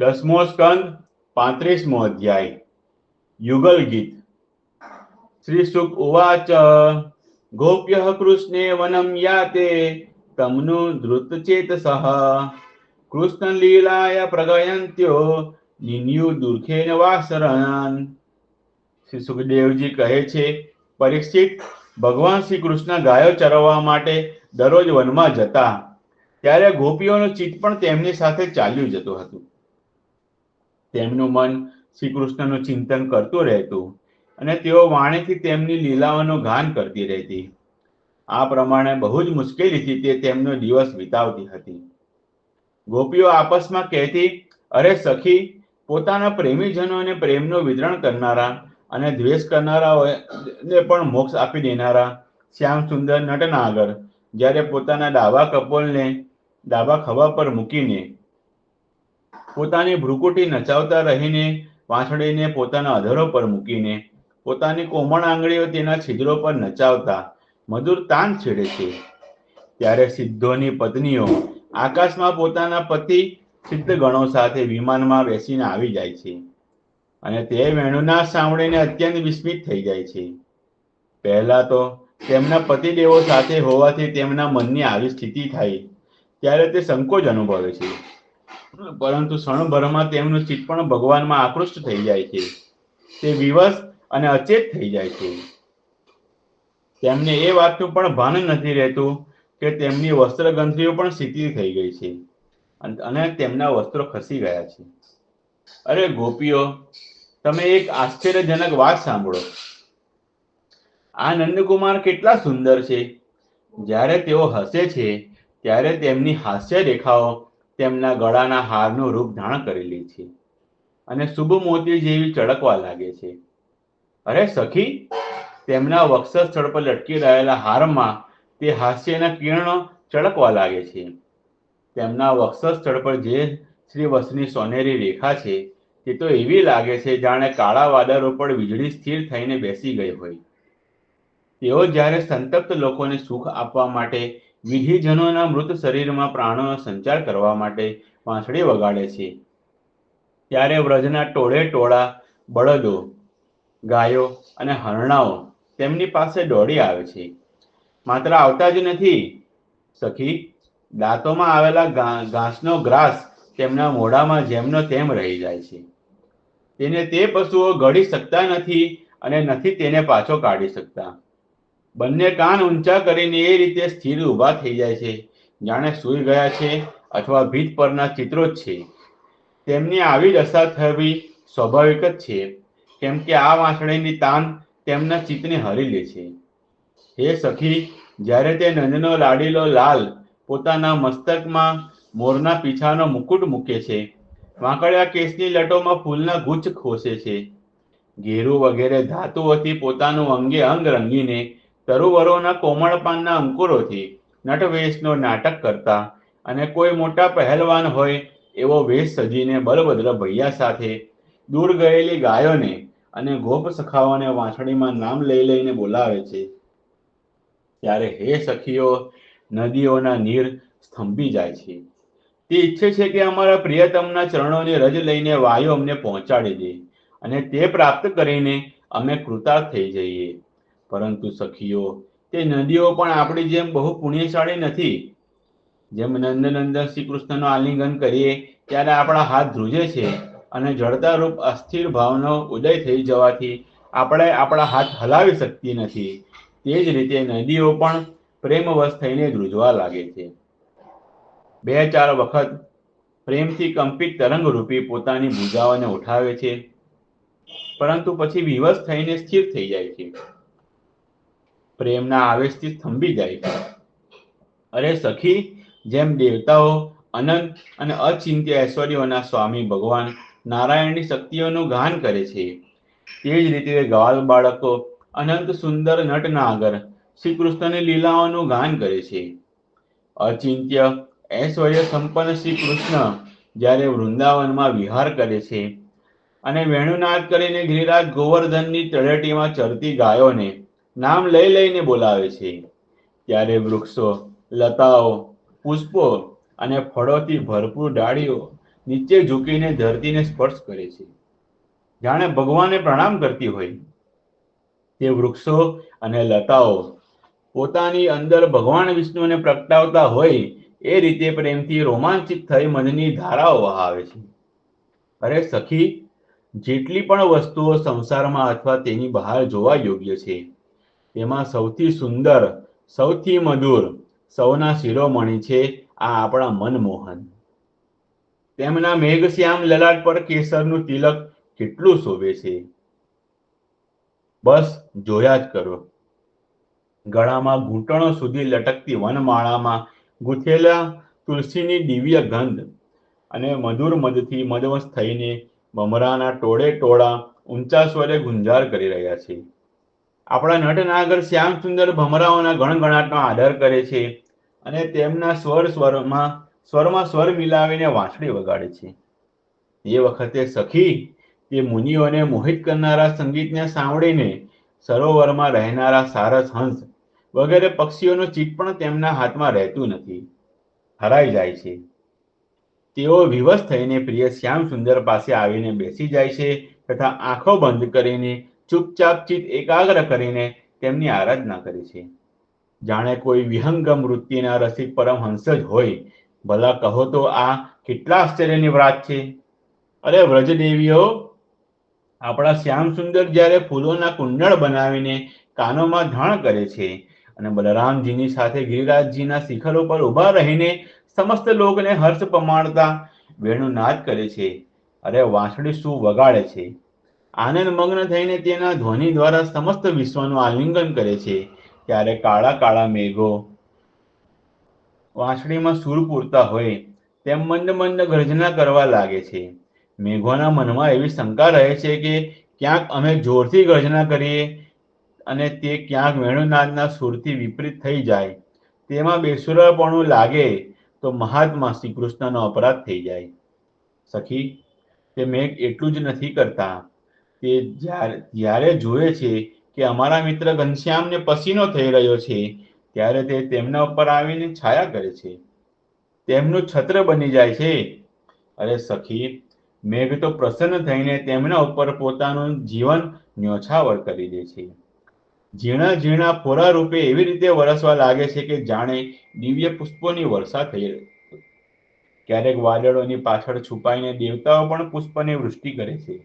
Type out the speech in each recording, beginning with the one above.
દસમો સ્કંદ, પાંત્રીસમો અધ્યાય. યુગલ ગીત. શ્રી સુખ ઉવાચ, ગોપ્ય કૃષ્ણે વનમ યાતે, તમનું સહ. કૃષ્ણ લીલાય પ્રગયંત્યો, નિન્યુ દુર્ખેન વાસરણ. શ્રી સુખદેવજી કહે છે, પરીક્ષિત, ભગવાન શ્રી કૃષ્ણ ગાયો ચરવવા માટે દરરોજ વનમાં જતા. ત્યારે ગોપીઓનું ચિત્ત પણ તેમની સાથે ચાલ્યું જતું હતું. તેમનું મન શ્રી કૃષ્ણનું ચિંતન કરતું રહેતું અને તેઓ વાણીથી તેમની લીલાઓનું ગાન કરતી રહેતી. આ પ્રમાણે બહુ જ મુશ્કેલીથી તે તેમનો દિવસ વિતાવતી હતી. ગોપીઓ આપસમાં કહેતી, અરે સખી, પોતાના પ્રેમીજનોને પ્રેમનું વિતરણ કરનારા અને દ્વેષ કરનારાઓને પણ મોક્ષ આપી દેનારા શ્યામ સુંદર નટનાગર જ્યારે પોતાના ડાબા કપોલને ડાબા ખભા પર મૂકીને પોતાની ભ્રુકુટી નચાવતા રહીને, વાંસળીને પોતાના અધરો પર મૂકીને, પોતાની કોમળ આંગળીઓ તેના છિદ્રો પર નચાવતા મધુર તાન છેડે છે. ત્યારે સિદ્ધોની પત્નીઓ આકાશમાં પોતાના પતિ સિદ્ધ ગણો સાથે વિમાનમાં બેસીને આવી જાય છે અને તે વેણુના સાંભળીને અત્યંત વિસ્મિત થઈ જાય છે. પહેલા તો તેમના પતિદેવો સાથે હોવાથી તેમના મનની આવી સ્થિતિ થાય, ત્યારે તે સંકોચ અનુભવે છે. પરંતુ ક્ષણભરમાં તેમનું ચિત્ત પણ ભગવાનમાં આકૃષ્ટ થઈ જાય છે. તે વિવશ અને અચેત થઈ જાય છે. તેમને એ વાતનું પણ ભાન નથી રહેતું કે તેમની વસ્ત્રગંથીઓ પણ શિથિલ થઈ ગઈ છે અને તેમના વસ્ત્રો ખસી ગયા છે. અરે ગોપીઓ, તમે એક આશ્ચર્યજનક વાત સાંભળો. આ નંદકુમાર કેટલા સુંદર છે. જ્યારે તેઓ હસે છે, ત્યારે તેમની હાસ્ય રેખાઓ તેમના ગળાના હારનું રૂપ ધારણ કરી લે છે. અને શુભ મોતી જેવી ચળકવા લાગે છે. અરે સખી, તેમના વક્ષસ્થળ પર લટકી રહેલા હારમાં તે હાસ્યના કિરણો ચળકવા લાગે છે. તેમના વક્ષસ્થળ પર જે શ્રી વસની સોનેરી રેખા છે, તે તો એવી લાગે છે જાણે કાળા વાદળો પર વીજળી સ્થિર થઈને બેસી ગઈ હોય. તેઓ જ્યારે સંતપ્ત લોકોને સુખ આપવા માટે વિધિજનોના મૃત શરીરમાં પ્રાણોનો સંચાર કરવા માટે વાંસળી વગાડે છે. ત્યારે વ્રજના ટોળે ટોળા, બળદો, ગાયો અને હરણાઓ તેમની પાસે દોડી આવે છે. માત્ર આવતા જ નથી, સખી, દાંતોમાં આવેલા ઘાસનો ગ્રાસ તેમના મોઢામાં જેમનો તેમ રહી જાય છે. તેને તે પશુઓ ગળી શકતા નથી અને નથી તેને પાછો કાઢી શકતા. બંને કાન ઊંચા કરીને એ રીતે સ્થિર ઊભા થઈ જાય છે. જાણે સૂઈ ગયા છે અથવા ભીત પરના ચિત્રો જ છે. તેમની આવી દશા થવી સ્વાભાવિક જ છે. કેમ કે આ વાંસળીની તાન તેમના ચિત્તને હરી લે છે. હે સખી, જ્યારે તે નંદનો લાડીલો લાલ પોતાના મસ્તકમાં મોરના પીછાનો મુકુટ મૂકે છે વાંકડિયા કેસની લટોમાં ફૂલના ગુચ્છ ખોસે છે. ઘેરું વગેરે ધાતુઓથી પોતાનું અંગે અંગ રંગીને તરુવરોના કોમળ પાનના અંકુરોથી નટવેશનો નાટક કરતા અને કોઈ મોટા પહેલવાન હોય એવો વેશ સજીને બલભદ્ર ભૈયા સાથે દૂર ગયેલી ગાયોને અને ગોપ સખાઓને વાંસળીમાં નામ લઈ લઈને બોલાવે છે. ત્યારે હે સખીઓ, નદીઓના નીર સ્તંભી જાય છે. તે ઈચ્છે છે કે અમારા પ્રિયતમના ચરણોની રજ લઈને વાયુ અમને પહોંચાડી દે અને તે પ્રાપ્ત કરીને અમે કૃતાર્થ થઈ જઈએ. પરંતુ સખીઓ, તે નદીઓ પણ આપણી જેમ બહુ પુણ્યશાળી નથી. જેમ નંદનંદન શ્રી કૃષ્ણનો આલિંગન કરીએ, ત્યારે આપણા હાથ ધ્રુજે છે અને જળતા રૂપ અસ્થિર ભાવનો ઉદય થઈ જવાથી આપણે આપણા હાથ હલાવી શકતી નથી. તે જ રીતે નદીઓ પણ પ્રેમવશ થઈને ધ્રુજવા લાગે છે. બે ચાર વખત પ્રેમથી કંપિત તરંગ રૂપી પોતાની ભૂજાઓને ઉઠાવે છે, પરંતુ પછી વિવશ થઈને સ્થિર થઈ જાય છે. પ્રેમના આવેશથી સ્તંભી જાય. અરે સખી, જેમ દેવતાઓ અનંત અને અચિંત્ય ઐશ્વર્યોના સ્વામી ભગવાન નારાયણની શક્તિઓનું ગાન કરે છે, તે જ રીતે ગાલ બાળકો અનંત સુંદર નટનાગર શ્રી કૃષ્ણની લીલાઓનું ગાન કરે છે. અચિંત્ય ઐશ્વર્ય સંપન્ન શ્રી કૃષ્ણ જ્યારે વૃંદાવનમાં વિહાર કરે છે અને વેણુનાદ કરીને ગિરિરાજ ગોવર્ધનની તળેટીમાં ચરતી ગાયોને નામ લઈ લઈને બોલાવે છે. ત્યારે વૃક્ષો, લતાઓ, પુષ્પો અને ફળોથી ભરપૂર ડાળીઓ નીચે ઝૂકીને ધરતીને સ્પર્શ કરે છે. જાણે ભગવાને પ્રણામ કરતી હોય. તે વૃક્ષો અને લતાઓ પોતાની અંદર ભગવાન વિષ્ણુને પ્રગટાવતા હોય એ રીતે પ્રેમથી રોમાંચિત થઈ મનની ધારાઓ વહાવે છે. અરે સખી, જેટલી પણ વસ્તુઓ સંસારમાં અથવા તેની બહાર જોવા યોગ્ય છે તેમાં સૌથી સુંદર, સૌથી મધુર, સૌના શિરોમણી છે આ આપણા મનમોહન. તેમના મેઘશ્યામ લલાટ પર કેસરનું તિલક કેટલું શોભે છે? બસ જોયા જ કરો. ગળામાં ઘૂંટણો સુધી લટકતી વનમાળામાં ગૂંથેલા તુલસીની દિવ્ય ગંધ અને મધુર મદથી મદમસ્ત થઈને મમરાના ટોળે ટોળા ઊંચા સ્વરે ગુંજાર કરી રહ્યા છે. આપણા નટનાગર શ્યામ સુંદર ભમરાઓના ગણગણાટનો આદર કરે છે અને તેમના સ્વર સ્વરમાં સ્વરમાં સ્વર મિલાવીને વાંસળી વગાડે છે. એ વખતે સખી તે મુનિઓને મોહિત કરનારા સંગીતને સાંભળીને સરોવરમાં રહેનારા સારસ હંસ વગેરે પક્ષીઓનો ચિત્ત પણ તેમના હાથમાં રહેતું નથી. હરાઈ જાય છે. તેઓ વિવશ થઈને પ્રિય શ્યામ સુંદર પાસે આવીને બેસી જાય છે તથા આંખો બંધ કરીને ચૂપચાપ ચિત્ત એકાગ્ર કરીને તેમની આરાધના કરે છે. જાણે કોઈ વિહંગમ વૃત્તિના રસિક પરમહંસ જ હોય. ભલા કહો તો આ કેટલા આશ્ચર્યની વાત છે. અરે વ્રજદેવીઓ, આપણા શ્યામ સુંદર જ્યારે ફૂલોના કુંડળ બનાવીને કાનોમાં ધાણ કરે છે અને બલરામજીની સાથે ગિરિરાજજીના શિખરો પર ઊભા રહીને સમસ્ત લોકને હર્ષ પમાડતા વેણુ નાદ કરે છે. અરે વાંસળી શું વગાડે છે? આનંદ મગ્ન થઈને તેના ધ્વનિ દ્વારા સમસ્ત વિશ્વનું આલિંગન કરે છે. ત્યારે કાળા કાળા મેઘો વાંસળીમાં સૂર પૂરતા હોય તેમ મંદ મંદ ગર્જના કરવા લાગે છે. મેઘોના મનમાં એવી શંકા રહે છે કે ક્યાંક અમે જોરથી ગર્જના કરીએ અને તે ક્યાંક વેણુનાદના સૂરથી વિપરીત થઈ જાય. તેમાં બેસુરાપણું લાગે તો મહાત્મા શ્રી કૃષ્ણનો અપરાધ થઈ જાય. સખી, તે મેઘ એટલું જ નથી કરતા. તે જ્યારે જુએ છે કે અમારા મિત્ર ઘનશ્યામને પસીનો થઈ રહ્યો છે, ત્યારે તે તેમના ઉપર આવીને છાયા કરે છે. તેમનું છત્ર બની જાય છે. અરે સખી, મેઘ તો પ્રસન્ન થઈને તેમના ઉપર પોતાનું જીવન ન્યોછાવર કરી દે છે. ઝીણા ઝીણા ફોરા રૂપે એવી રીતે વરસવા લાગે છે કે જાણે દિવ્ય પુષ્પોની વર્ષા થઈ ક્યારેક વાદળોની પાછળ છુપાઈને દેવતાઓ પણ પુષ્પની વૃષ્ટિ કરે છે.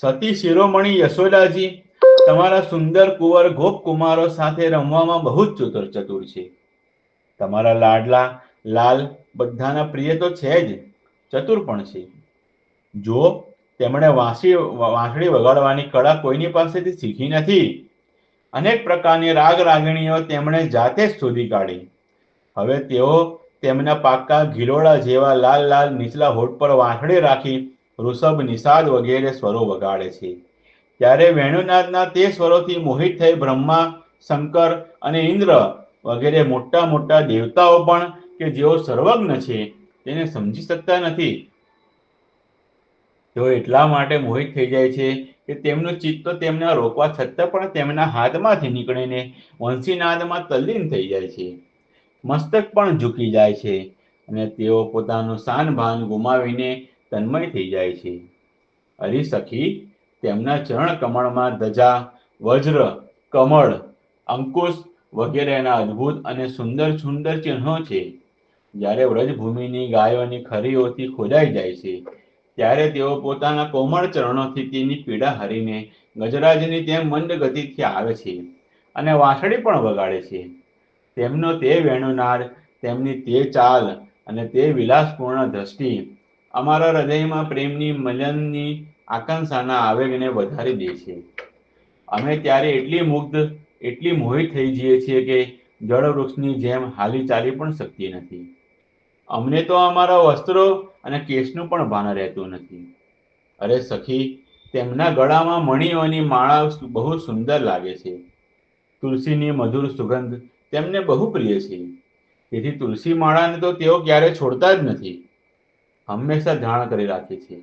સતી શિરોમણી યશોદાજી તમારા સુંદર કુંવર ગોપ કુમારો સાથે રમવામાં બહુ જ ચતુર ચતુર છે. તમારા લાડલા, લાલ બધાના પ્રિય તો છે જ, ચતુર પણ છે. જો તેમણે વાંસી, વાંસળી વગાડવાની કળા કોઈની પાસેથી શીખી નથી, અનેક પ્રકારની રાગ રાગણીઓ તેમણે જાતે જ શોધી કાઢી. હવે તેઓ તેમના પાકા ગિલોડા જેવા લાલ લાલ નીચલા હોઠ પર વાંસળી રાખી ઋષભ નિષાદ વગેરે સ્વરો વગાડે છે. ત્યારે વેણુનાદના તે સ્વરોથી મોહિત થઈ બ્રહ્મા, શંકર અને ઇન્દ્ર વગેરે મોટા મોટા દેવતાઓ પણ કે જેઓ સર્વજ્ઞ છે તેને સમજી શકતા નથી. તેઓ એટલા માટે મોહિત થઈ જાય છે કે તેમનું ચિત્ત તો તેમના રોકવા છતાં પણ તેમના હાથમાંથી નીકળીને વંશીનાદમાં તલ્લીન થઈ જાય છે. મસ્તક પણ ઝૂકી જાય છે અને તેઓ પોતાનું સાન ભાન ગુમાવીને તન્મય થઈ જાય છે. હરી સખી, તેમના ચરણ કમળમાં ધજા, વજ્ર, કમળ, અંકુશ વગેરેના અદ્ભુત અને સુંદર સુંદર ચિહ્નો છે. જ્યારે વ્રજભૂમિની ગાયોની ખરીઓથી ખોદાઈ જાય છે, ત્યારે તેઓ પોતાના કોમળ ચરણોથી તેની પીડા હરીને ગજરાજની તેમ મંદ ગતિથી આવે છે અને વાંસળી પણ વગાડે છે. તેમનો તે વેણુનાદ તેમની તે ચાલ અને તે વિલાસપૂર્ણ દ્રષ્ટિ અમારા હૃદયમાં પ્રેમની, મલનની આકાંક્ષાના આવેગને વધારી દે છે. અમે ત્યારે એટલી મુગ્ધ, એટલી મોહિત થઈ જઈએ છીએ કે જળ વૃક્ષની જેમ હાલી ચાલી પણ શકતી નથી. અમને તો અમારા વસ્ત્રો અને કેશનું પણ ભાન રહેતું નથી. અરે સખી, તેમના ગળામાં મણીઓની માળા બહુ સુંદર લાગે છે. તુલસીની મધુર સુગંધ તેમને બહુ પ્રિય છે. તેથી તુલસી માળાને તો તેઓ ક્યારે છોડતા જ નથી. હંમેશા ધારણ કરી રાખી છે.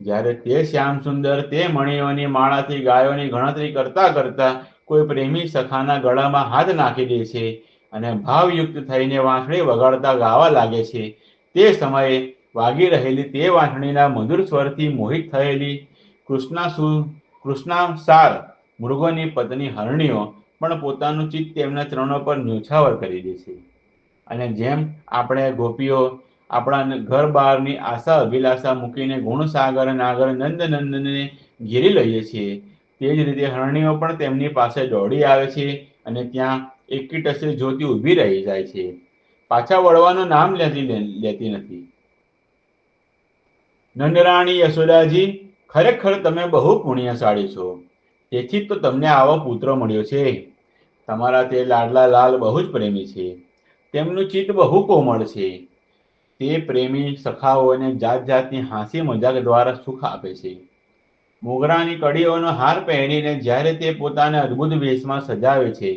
જ્યારે તે શ્યામ સુંદર, તે મણીઓની માળાથી ગાયોની ગણતરી કરતા કરતા કોઈ પ્રેમી સખાના ગળામાં હાથ નાખી દે છે અને ભાવયુક્ત થઈને વાંસળી વગાડતા ગાવા લાગે છે. તે સમયે વાગી રહેલી તે વાંસળીના મધુર સ્વરથી મોહિત થયેલી કૃષ્ણાસુ, કૃષ્ણાસાર મૃગોની પત્ની હરણીઓ પણ પોતાનું ચિત્ત તેમના ચરણો પર ન્યોછાવર કરી દે છે. અને જેમ આપણે ગોપીઓ આપણા ઘર બહારની આશા, અભિલાષા મૂકીને ગુણસાગર, નાગર, નંદ નંદનને ઘેરી લઈએ છીએ. તે જ રીતે હરણીઓ પણ તેમની પાસે દોડી આવે છે અને ત્યાં એકી ટસે જોતી ઊભી રહી જાય છે. પાછા વળવાનું નામ લેતી લેતી નથી. નંદરાણી યશોદાજી, ખરેખર તમે બહુ પુણ્યશાળી છો. તેથી તો તમને આવો પુત્ર મળ્યો છે. તમારા તે લાડલા લાલ બહુ જ પ્રેમી છે. તેમનું ચિત્ત બહુ કોમળ છે. તે પ્રેમી સખાઓને જાત જાતની હાંસી મજાક દ્વારા સુખ આપે છે. મોગરાની કડીઓનો હાર પહેરીને જ્યારે તે પોતાને અદ્ભુત વેશમાં સજાવે છે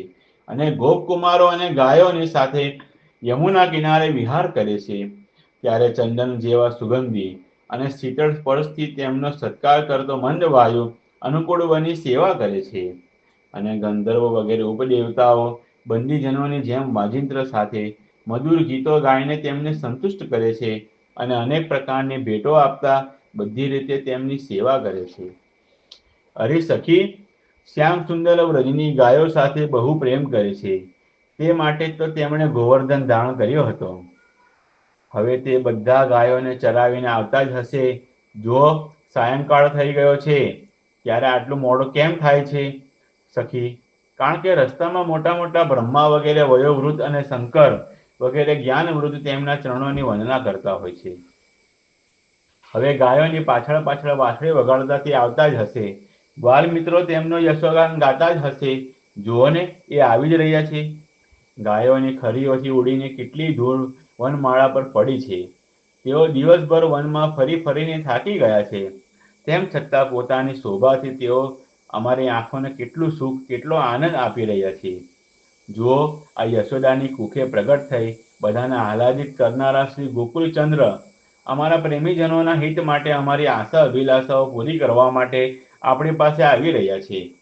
અને ગોપકુમારો અને ગાયોની સાથે યમુના કિનારે વિહાર કરે છે, ત્યારે ચંદન જેવા સુગંધી અને શીતળ સ્પર્શથી તેમનો સત્કાર કરતો મંદ વાયુ અનુકૂળ બની સેવા કરે છે અને ગંધર્વ વગેરે ઉપદેવતાઓ બંદીજનોની જેમ વાજિંત્ર સાથે મધુર ગીતો ગાઈને તેમને સંતુષ્ટ કરે છે અને અનેક પ્રકારની ભેટો આપતા બધી રીતે તેમની સેવા કરે છે. અરે સખી, શ્યામ સુંદર વ્રજની ગાયો સાથે બહુ પ્રેમ કરે છે. તે માટે તો તેમણે ગોવર્ધન ધારણ કર્યો હતો. હવે તે બધા ગાયોને ચરાવીને આવતા જ હશે. જો સાયંકાળ થઈ ગયો છે. ત્યારે આટલું મોડો કેમ થાય છે? સખી, કારણ કે રસ્તામાં મોટા મોટા બ્રહ્મા વગેરે વયોવૃદ્ધ અને શંકર વગેરે જ્ઞાન વૃદ્ધ તેમના ચરણોની વંદના કરતા હોય છે. હવે ગાયોની પાછળ પાછળ વાસળી વગાડતા તે આવતા જ હશે. બાલ મિત્રો તેમનો યશોગાન ગાતા જ હશે. જુઓ ને, એ આવી જ રહ્યા છે. ગાયોની ખરીઓથી ઉડીને કેટલી ધૂળ વનમાળા પર પડી છે. તેઓ દિવસભર વનમાં ફરી ફરીને થાકી ગયા છે. તેમ છતાં પોતાની શોભાથી તેઓ અમારી આંખોને કેટલું સુખ, કેટલો આનંદ આપી રહ્યા છે. જુઓ, આ યશોદાની કુખે પ્રગટ થઈ. બધાને આહલાદિત કરનારા શ્રી ગોકુલચંદ્ર. અમારા પ્રેમીજનોના હિત માટે અમારી આશા અભિલાષાઓ પૂરી કરવા માટે આપણી પાસે આવી રહ્યા છે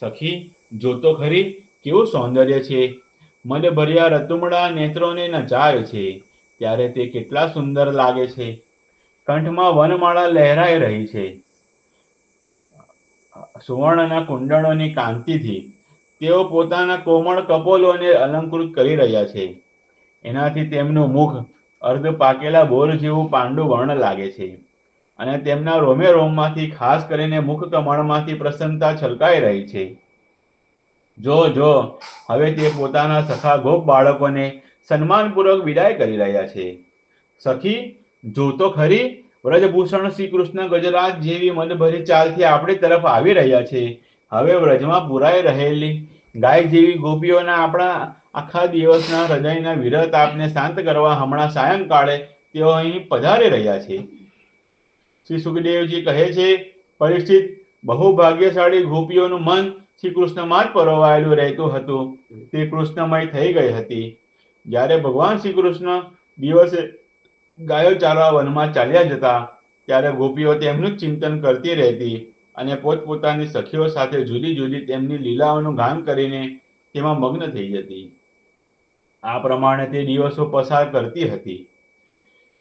સખી, જોતો ખરી? કેવું સૌંદર્ય છે? મદભર્યા રતુમડા નેત્રોને નચાવે છે. ત્યારે તે કેટલા સુંદર લાગે છે. કંઠમાં વનમાળા લહેરાઈ રહી છે. સુવર્ણના કુંડળોની કાંતિથી તેઓ પોતાના કોમળ કપોલોને અલંકૃત કરી રહ્યા છે. એનાથી તેમનું મુખ અર્ધ પાકેલા બોર જેવું પાંડુ વર્ણ લાગે છે. અને તેમના રોમે રોમમાંથી ખાસ કરીને મુખ કમળમાંથી પ્રસન્નતા છલકાઈ રહી છે. જો જો, હવે તે પોતાના સખા ગોપ બાળકોને સન્માનપૂર્વક વિદાય કરી રહ્યા છે. સખી, જો તો ખરી, વ્રજભૂષણ શ્રી કૃષ્ણ ગજરાજ જેવી મનભરી ચાલથી આપણી તરફ આવી રહ્યા છે. હવે વ્રજમાં પુરાઈ રહેલી ગાય જેવી ગોપીઓના આપણા આખા દિવસના હૃદયના વિરત આપને શાંત કરવા હમણાં સાયંકાળે તેઓ અહીં પધારી રહ્યા છે. શ્રી સુખદેવજી કહે છે, પરિસ્થિત બહુ ભાગ્યશાળી ગોપીઓનું મન શ્રી કૃષ્ણમાં જ પરોવાયેલું રહેતું હતું. તે કૃષ્ણમય થઈ ગઈ હતી. જ્યારે ભગવાન શ્રી કૃષ્ણ દિવસે ગાયો ચાલવા વનમાં ચાલ્યા જતા, ત્યારે ગોપીઓ તેમનું જ ચિંતન કરતી રહેતી. અને પોતપોતાની સખીઓ સાથે જુદી જુદી તેમની લીલાઓનું ગાન કરીને તેમાં મગ્ન થઈ જતી. આ પ્રમાણે તે દિવસો પસાર કરતી હતી.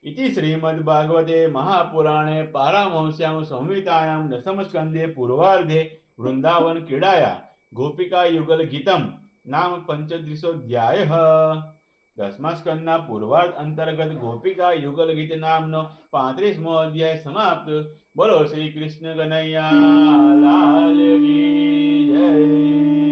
ઇતિ શ્રીમદ ભાગવતે મહાપુરાણે પારામહંસ્યામ સંહિતાયામ દશમ સ્કંદે પૂર્વાર્ધે વૃંદાવન ક્રીડાયા ગોપિકા યુગલ ગીતમ નામ પંચત્રીસોધ્યાય દસમા સ્કંદના પૂર્વાર્ધ અંતર્ગત ગોપિકા યુગલ ગીત નામનો પાંત્રીસમો અધ્યાય સમાપ્ત. બોલો શ્રી કૃષ્ણ કનૈયા, લાલ જય.